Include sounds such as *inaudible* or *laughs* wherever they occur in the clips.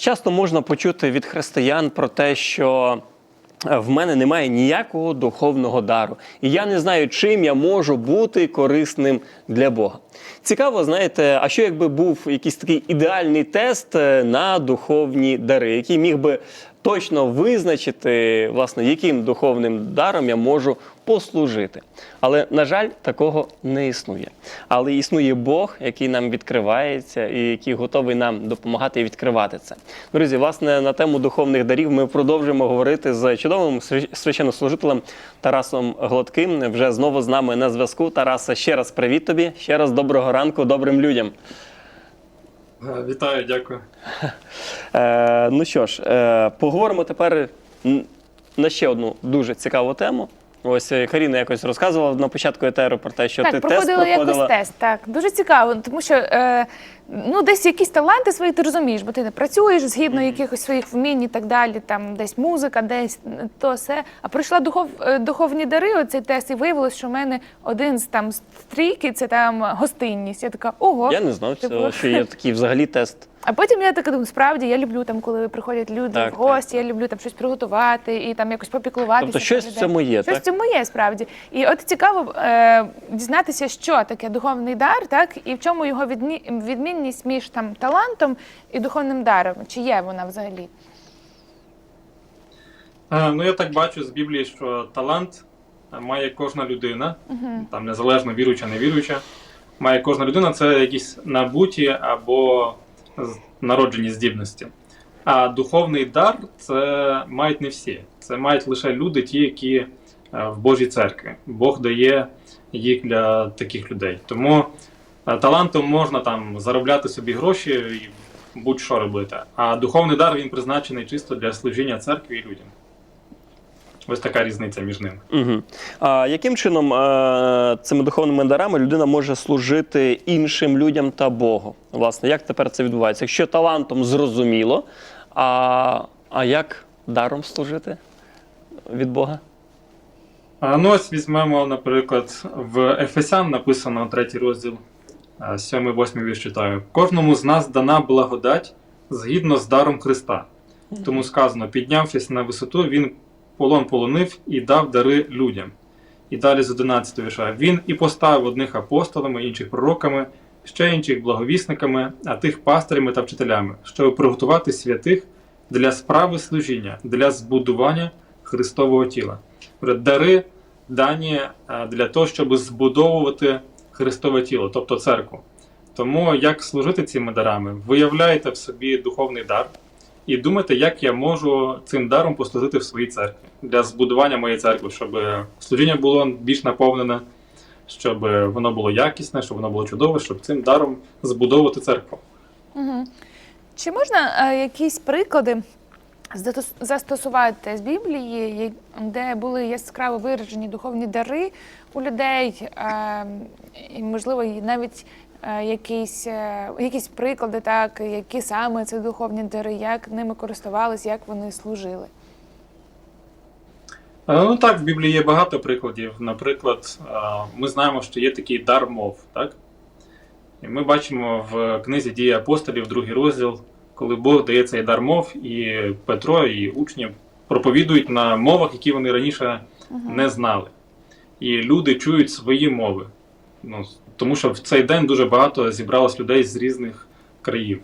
Часто можна почути від християн про те, що е, в мене немає ніякого духовного дару, і я не знаю, чим я можу бути корисним для Бога. Цікаво, знаєте, а що якби був якийсь такий ідеальний тест е, на духовні дари, який міг би точно визначити, власне, яким духовним даром я можу послужити. Але, на жаль, такого не існує. Але існує Бог, який нам відкривається і який готовий нам допомагати і відкривати це. Друзі, власне, на тему духовних дарів ми продовжуємо говорити з чудовим священнослужителем Тарасом Гладким. Вже знову з нами на зв'язку. Тараса, ще раз привіт тобі, ще раз доброго ранку добрим людям. Е, Вітаю, дякую. *laughs* Е, ну що ж, е, поговоримо тепер на ще одну дуже цікаву тему. Ось е, Каріна якось розказувала на початку етеру про те, що так, ти тест проходила проходила. якось тест. Так, дуже цікаво, тому що е, ну, десь якісь таланти свої ти розумієш, бо ти не працюєш згідно якихось своїх вмінь і так далі. Там десь музика, десь то все. А прийшла духов, е, духовні дари, оцей тест, і виявилось, що в мене один з там з трійки це там гостинність. Я така, ого. Я не знав, Типу. цього, що є такий взагалі тест. А потім я така думаю, справді я люблю там, коли приходять люди Так, в гості, я люблю там щось приготувати і там якось попіклуватися. Тобто про щось в людей. цьому є, Щось так? в цьому є справді. І от цікаво е, дізнатися, що таке духовний дар, так і в чому його відні- відмінність між там талантом і духовним даром. Чи є вона взагалі? Е, Ну, я так бачу з Біблії, що талант е, має кожна людина, там незалежно віруюча, не віруюча. Має кожна людина це якісь набуті або народжені здібності. А духовний дар це мають не всі. Це мають лише люди, ті, які е, в Божій церкві. Бог дає їх для таких людей. Тому е, талантом можна там заробляти собі гроші і будь-що робити. А духовний дар він призначений чисто для служіння церкві і людям. Ось така різниця між ними. Угу. А яким чином е, цими духовними дарами людина може служити іншим людям та Богу? Власне, як тепер це відбувається? Якщо талантом зрозуміло, а, а як даром служити від Бога? А, Ну, ось візьмемо, наприклад, в Ефесян написано третій розділ, 7-8 вірш читаю. Кожному з нас дана благодать згідно з даром Христа. Тому сказано, піднявшись на висоту, він полон полонив і дав дари людям. І далі з 11 вірша. Він і поставив одних апостолами, інших пророками, ще інших благовісниками, а тих пастирями та вчителями, щоб приготувати святих для справи служіння, для збудування Христового тіла. Дари дані е, для того, щоб збудовувати Христове тіло, тобто церкву. Тому як служити цими дарами? Виявляєте в собі духовний дар і думайте, як я можу цим даром послужити в своїй церкві для збудування моєї церкви, щоб служіння було більш наповнене, щоб воно було якісне, щоб воно було чудове, щоб цим даром збудовувати церкву. Угу. Чи можна е, якісь приклади застос- застосувати з Біблії, де були яскраво виражені духовні дари у людей, е, і, можливо, навіть е, якісь, е, якісь приклади, так, які саме це духовні дари, як ними користувались, як вони служили? Е, Ну так, в Біблії є багато прикладів. Наприклад, е, ми знаємо, що є такий дар мов, так? І ми бачимо в книзі дії апостолів, другий розділ, коли Бог дає цей дар мов, і Петро, і учні проповідують на мовах, які вони раніше не знали. І люди чують свої мови. Ну, тому що в цей день дуже багато зібралось людей з різних країв.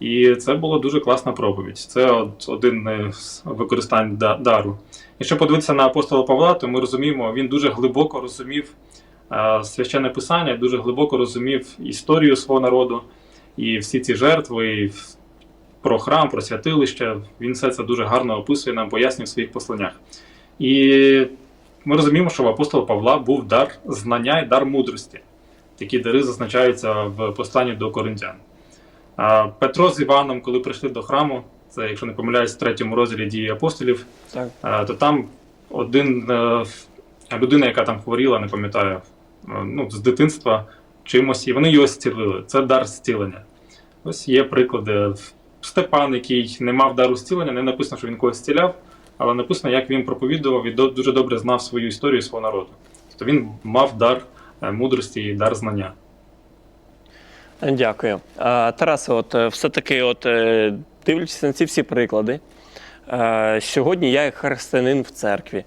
І це була дуже класна проповідь. Це от один з використань дару. Якщо подивитися на апостола Павла, то ми розуміємо, він дуже глибоко розумів е, священне писання, дуже глибоко розумів історію свого народу і всі ці жертви, і про храм, про святилище. Він все це дуже гарно описує, нам пояснює в своїх посланнях. І ми розуміємо, що в апостола Павла був дар знання і дар мудрості. Такі дари зазначаються в посланні до коринтян. Петро з Іваном, коли прийшли до храму, це, якщо не помиляюсь, в третьому розділі дії апостолів, Так. То там один е, людина, яка там хворіла, не пам'ятаю, е, ну, з дитинства чимось, і вони його зцілили. Це дар зцілення. Ось є приклади. Степан, який не мав дару зцілення, не написано, що він когось зціляв, але написано, як він проповідував і дуже добре знав свою історію свого народу. Тобто він мав дар мудрості і дар знання. Дякую. Тарасе, от е, все-таки, от е, дивлячись на ці всі приклади, е, сьогодні я як християнин в церкві.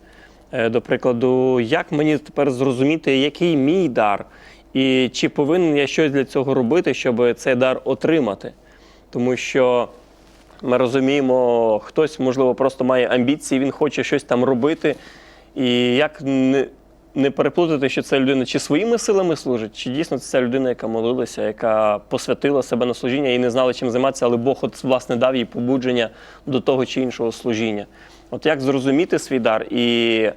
Е, До прикладу, як мені тепер зрозуміти, який мій дар, і чи повинен я щось для цього робити, щоб цей дар отримати? Тому що ми розуміємо, хтось, можливо, просто має амбіції, він хоче щось там робити. І як не, переплутати, що ця людина чи своїми силами служить, чи дійсно це ця людина, яка молилася, яка посвятила себе на служіння і не знала, чим займатися, але Бог от, власне дав їй побудження до того чи іншого служіння. От як зрозуміти свій дар і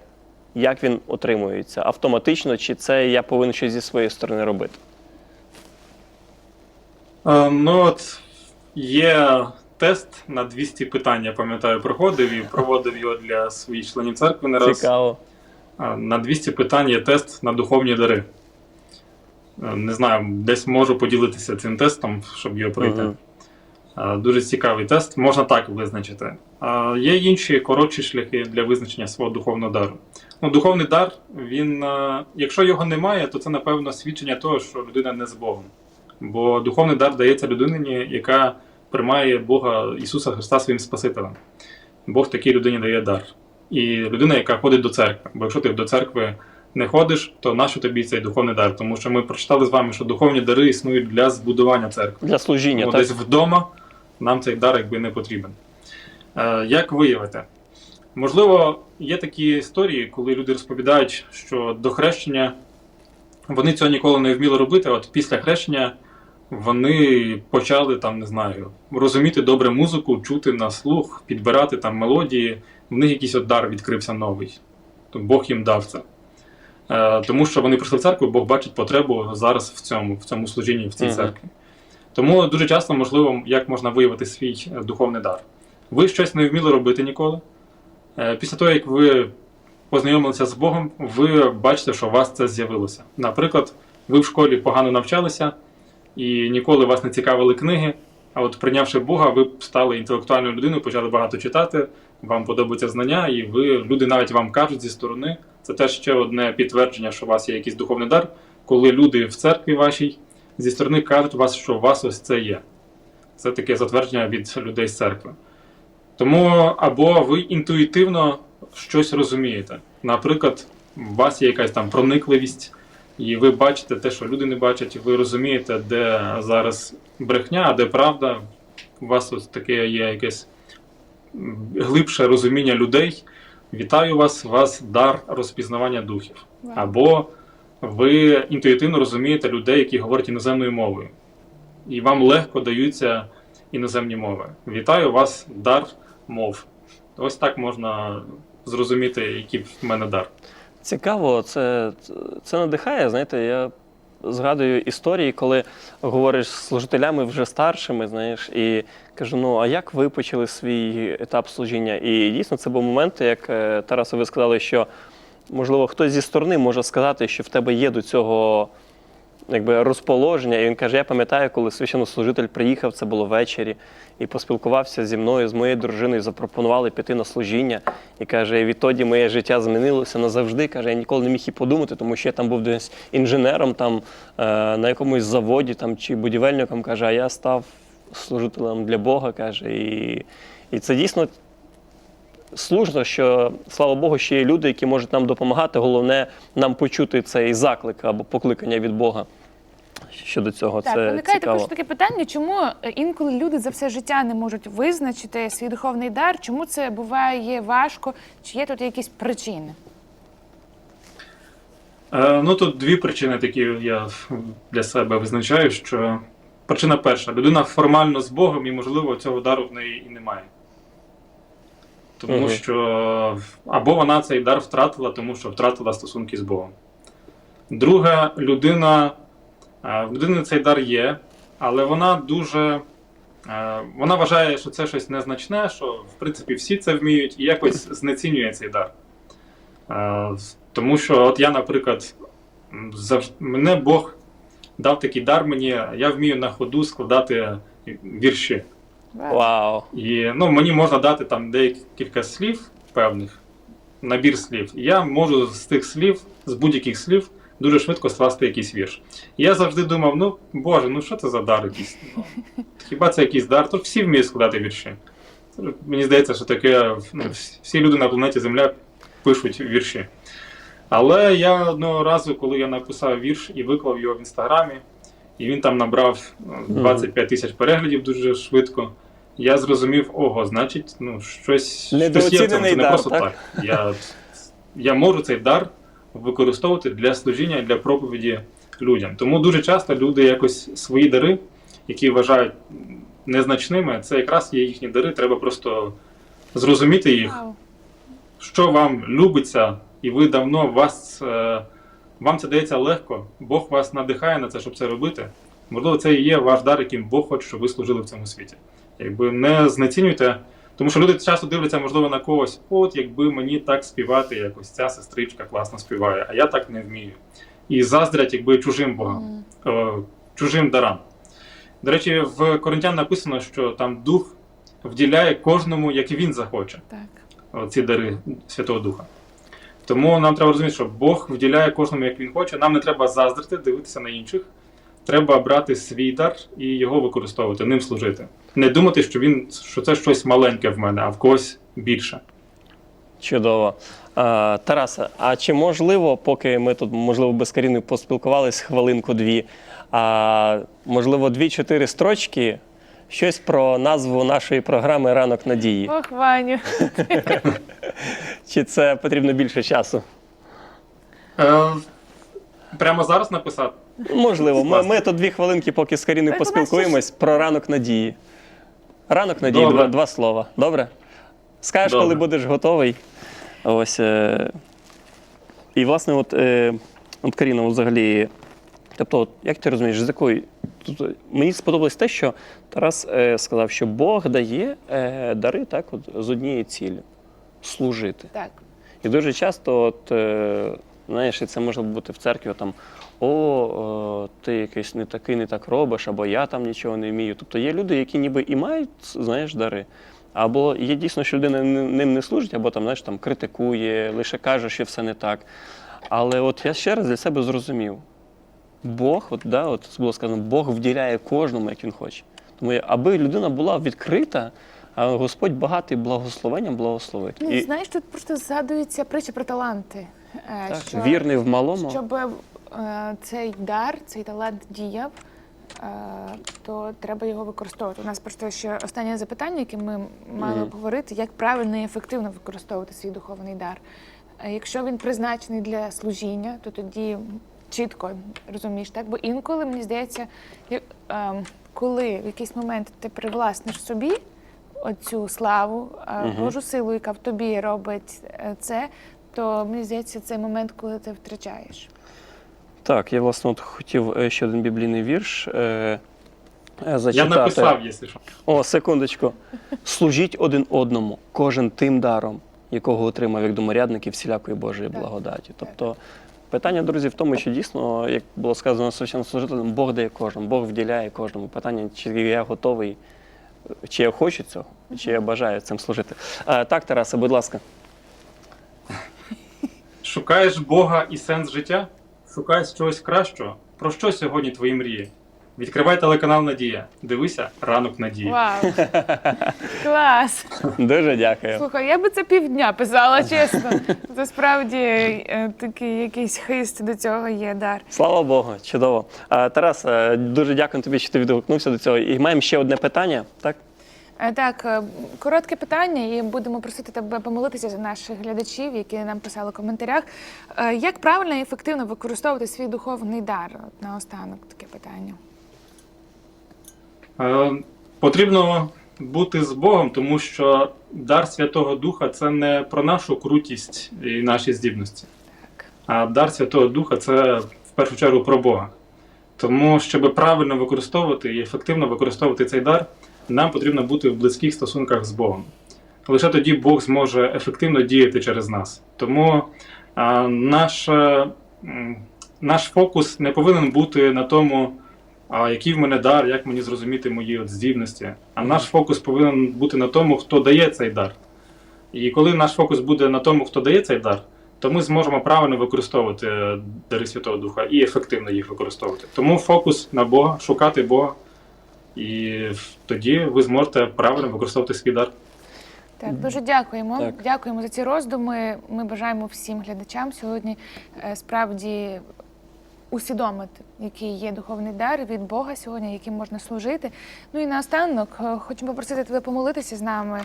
як він отримується? Автоматично, чи це я повинен щось зі своєї сторони робити? Е, Ну от є тест на 200 питань, я пам'ятаю, проходив і проводив його для своїх членів церкви не раз. Цікаво. На 200 питань є тест на духовні дари. Е, Не знаю, десь можу поділитися цим тестом, щоб його пройти. Мгм. А, Дуже цікавий тест, можна так визначити. А, Є інші коротші шляхи для визначення свого духовного дару. Ну, духовний дар, він, е, якщо його немає, то це напевно свідчення того, що людина не з Богом. Бо духовний дар дається людині, яка приймає Бога Ісуса Христа своїм Спасителем. Бог такій людині дає дар. І людина, яка ходить до церкви. Бо якщо ти до церкви не ходиш, то нащо тобі цей духовний дар? Тому що ми прочитали з вами, що духовні дари існують для збудування церкви. Для служіння, Ну, так? десь вдома нам цей дар якби не потрібен. Е, як виявити? Можливо, є такі історії, коли люди розповідають, що до хрещення вони цього ніколи не вміли робити, а от після хрещення вони почали там, не знаю, розуміти добре музику, чути на слух, підбирати там мелодії. В них якийсь от дар відкрився новий. Бог їм дав це. Е, тому що вони прийшли в церкву, Бог бачить потребу зараз в цьому, в цьому служінні, в цій Мгм. церкві. Тому дуже часто можливо, як можна виявити свій е, духовний дар. Ви щось не вміли робити ніколи. Е, Після того, як ви познайомилися з Богом, ви бачите, що у вас це з'явилося. Наприклад, ви в школі погано навчалися і ніколи вас не цікавили книги. А от прийнявши Бога, ви стали інтелектуальною людиною, почали багато читати, вам подобаються знання, і ви люди навіть вам кажуть зі сторони. Це теж ще одне підтвердження, що у вас є якийсь духовний дар, коли люди в церкві вашій зі сторони кажуть вас, що у вас ось це є. Це таке затвердження від людей з церкви. Тому або ви інтуїтивно щось розумієте. Наприклад, у вас є якась там проникливість, і ви бачите те, що люди не бачать, ви розумієте, де зараз брехня, а де правда. У вас ось таке є якесь глибше розуміння людей. Вітаю вас, у вас дар розпізнавання духів. Або ви інтуїтивно розумієте людей, які говорять іноземною мовою, і вам легко даються іноземні мови. Вітаю вас, дар мов. Ось так можна зрозуміти, який в мене дар. Цікаво, це, це надихає. Знаєте, я згадую історії, коли говориш з служителями вже старшими, знаєш, і кажу: ну а як ви почали свій етап служіння? І дійсно це був момент, як Тарасу, ви сказали, що можливо хтось зі сторони може сказати, що в тебе є до цього. Якби розположення, і він каже: я пам'ятаю, коли священнослужитель приїхав, це було ввечері, і поспілкувався зі мною, з моєю дружиною, запропонували піти на служіння. І каже, відтоді моє життя змінилося назавжди. Каже, я ніколи не міг і подумати, тому що я там був десь інженером там, е, на якомусь заводі там, чи будівельником. Каже, а я став служителем для Бога. каже, І, і це дійсно слушно, що слава Богу, ще є люди, які можуть нам допомагати. Головне нам почути цей заклик або покликання від Бога. Щодо цього, Так, це виникає цікаво. також таке питання, чому е, інколи люди за все життя не можуть визначити свій духовний дар, чому це буває важко, чи є тут якісь причини? Е, ну тут дві причини, такі я для себе визначаю, що причина перша: людина формально з Богом, і, можливо, цього дару в неї і немає. Тому Мгм. що або вона цей дар втратила, тому що втратила стосунки з Богом. Друга людина, в людини цей дар є, але вона дуже. е, Вона вважає, що це щось незначне, що в принципі всі це вміють, і якось знецінює цей дар. Е, Тому що, от я, наприклад, завжди, мене Бог дав такий дар мені, я вмію на ходу складати вірші. Вау. І ну, мені можна дати там декілька слів певних, набір слів. І я можу з тих слів, з будь-яких слів, дуже швидко скласти якийсь вірш. І я завжди думав: ну Боже, ну що це за дар якийсь? Ну, хіба це якийсь дар? То всі вміють складати вірші. Мені здається, що таке ну, всі- люди на планеті Земля пишуть вірші. Але я одного разу, коли я написав вірш і виклав його в інстаграмі, і він там набрав ну, 25 тисяч переглядів дуже швидко. Я зрозумів, ого, значить, ну щось, щось є. Це не дар, просто так? так. Я, я можу цей дар використовувати для служіння і для проповіді людям. Тому дуже часто люди якось свої дари, які вважають незначними, це якраз є їхні дари. Треба просто зрозуміти їх, що вам любиться, і ви давно вас, е, вам це дається легко. Бог вас надихає на це, щоб це робити. Можливо, це і є ваш дар, яким Бог хоче, щоб ви служили в цьому світі. Якби не знецінюйте, тому що люди часто дивляться, можливо, на когось, от якби мені так співати, якось ця сестричка класно співає, а я так не вмію. І заздрять, якби чужим богам, е, чужим дарам. До речі, в Коринтян написано, що там дух вділяє кожному, як він захоче Так. ці дари Святого Духа. Тому нам треба розуміти, що Бог вділяє кожному, як він хоче. Нам не треба заздрити, дивитися на інших. Треба брати свій дар і його використовувати, ним служити. Не думати, що він що це щось маленьке в мене, а в когось більше. Чудово. А, Тарасе, а чи можливо, поки ми тут, можливо, без Каріни поспілкувались хвилинку-дві, а можливо, дві-чотири строчки, щось про назву нашої програми Ранок надії? Ох, Ваню. *laughs* Чи це потрібно більше часу? Е, прямо зараз написати. Можливо, ми, ми тут дві хвилинки, поки з Каріною поспілкуємось про ранок надії. Ранок надії, Добре. два, два слова. Добре? Скажеш, Добре. коли будеш готовий. Ось. Е... І, власне, от, е... от Каріна, от взагалі, тобто, от, як ти розумієш, з якої. Тут, е, мені сподобалось те, що Тарас е, сказав, що Бог дає е, дари так, от, з однією ціллю служити. Так. І дуже часто, от, е, знаєш, і це може бути в церкві, там, о, о, ти якийсь не такий, не так робиш, або я там нічого не вмію. Тобто є люди, які ніби і мають, знаєш, дари. Або є дійсно, що людина ним не служить, або там, знаєш, там критикує, лише каже, що все не так. Але от я ще раз для себе зрозумів: Бог, от, да, от було сказано, Бог вділяє кожному, як він хоче. Тому аби людина була відкрита, а Господь багатий благословенням благословить. Ну, І- знаєш, тут просто згадується притча про таланти. Е, Так, що- вірний в малому. Щоб е, цей дар, цей талант діяв, е, то треба його використовувати. У нас просто ще останнє запитання, яке ми мали обговорити, як правильно і ефективно використовувати свій духовний дар. Е, Якщо він призначений для служіння, то тоді чітко розумієш, так? Бо інколи мені здається, як- ем, коли в якийсь момент ти привласниш собі оцю славу, е, Божу силу, яка в тобі робить е, це, то мені здається, цей момент, коли ти втрачаєш. Так, я власне от хотів е, ще один біблійний вірш е, е, Я написав, якщо що. О, секундочку. Служіть один одному, кожен тим даром, якого отримав як доморядники всілякої Божої Так. благодаті. Тобто питання, друзі, в тому, що дійсно, як було сказано священнослужителям, Бог дає кожному, Бог вділяє кожному. Питання, чи я готовий, чи я хочу цього, чи я бажаю цим служити. Е, так, Тарасе, будь ласка. Шукаєш Бога і сенс життя? Шукаєш чогось кращого? Про що сьогодні твої мрії? Відкривай телеканал Надія. Дивися ранок Надії. Вау! *laughs* Клас! Дуже дякую. Слухай, я би це півдня писала, чесно. Це справді е, такий якийсь хист до цього є дар. Слава Богу, чудово. Тарас, е, дуже дякую тобі, що ти відгукнувся до цього. І маємо ще одне питання, так? Е, Так, е, коротке питання, і будемо просити тебе помолитися за наших глядачів, які нам писали в коментарях. Е, Як правильно і ефективно використовувати свій духовний дар? Наостанок таке питання. Потрібно бути з Богом, тому що дар Святого Духа це не про нашу крутість і наші здібності. Так. А дар Святого Духа це в першу чергу про Бога. Тому, щоб правильно використовувати і ефективно використовувати цей дар, нам потрібно бути в близьких стосунках з Богом. Лише тоді Бог зможе ефективно діяти через нас. Тому а, наш, е, м, наш фокус не повинен бути на тому, а, який в мене дар, як мені зрозуміти мої от здібності. А наш фокус повинен бути на тому, хто дає цей дар. І коли наш фокус буде на тому, хто дає цей дар, то ми зможемо правильно використовувати е, дари Святого Духа і ефективно їх використовувати. Тому фокус на Бога, шукати Бога, і тоді ви зможете правильно використовувати свій дар. Так, дуже дякуємо. Так. Дякуємо за ці роздуми. Ми бажаємо всім глядачам сьогодні е, справді усвідомити, який є духовний дар від Бога сьогодні, яким можна служити. Ну і наостанок е, хочемо попросити тебе помолитися з нами.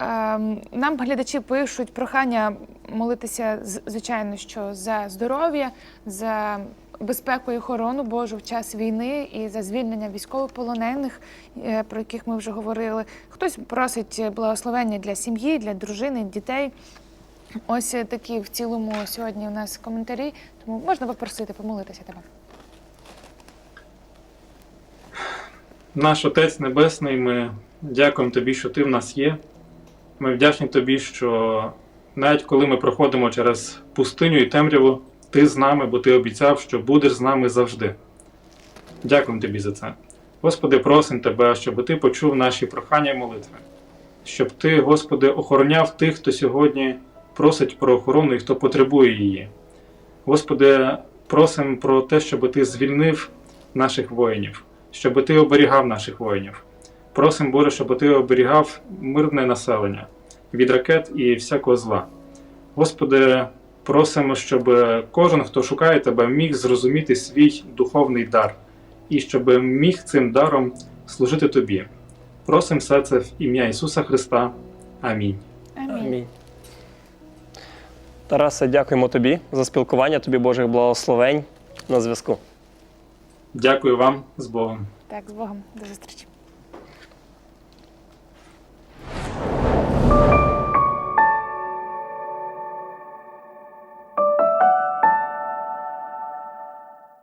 Ем, Нам глядачі пишуть прохання молитися, звичайно, що за здоров'я, за безпеку і охорону Божу в час війни і за звільнення військовополонених, е, про яких ми вже говорили. Хтось просить благословення для сім'ї, для дружини, дітей. Ось е, такі в цілому сьогодні у нас коментарі, тому можна попросити помолитися тебе. Наш Отець Небесний, ми дякуємо Тобі, що Ти в нас є. Ми вдячні Тобі, що навіть коли ми проходимо через пустиню і темряву, Ти з нами, бо Ти обіцяв, що будеш з нами завжди. Дякуємо Тобі за це. Господи, просимо Тебе, щоб Ти почув наші прохання і молитви, щоб Ти, Господи, охороняв тих, хто сьогодні просить про охорону і хто потребує її. Господи, просимо про те, щоб Ти звільнив наших воїнів, щоб Ти оберігав наших воїнів. Просимо, Боже, щоб Ти оберігав мирне населення від ракет і всякого зла. Господи, просимо, щоб кожен, хто шукає Тебе, міг зрозуміти свій духовний дар і щоб міг цим даром служити Тобі. Просимо все це в ім'я Ісуса Христа. Амінь. Амінь. Амінь. Тарасе, дякуємо тобі за спілкування, тобі Божих благословень на зв'язку. Дякую вам з Богом. Так, з Богом. До зустрічі.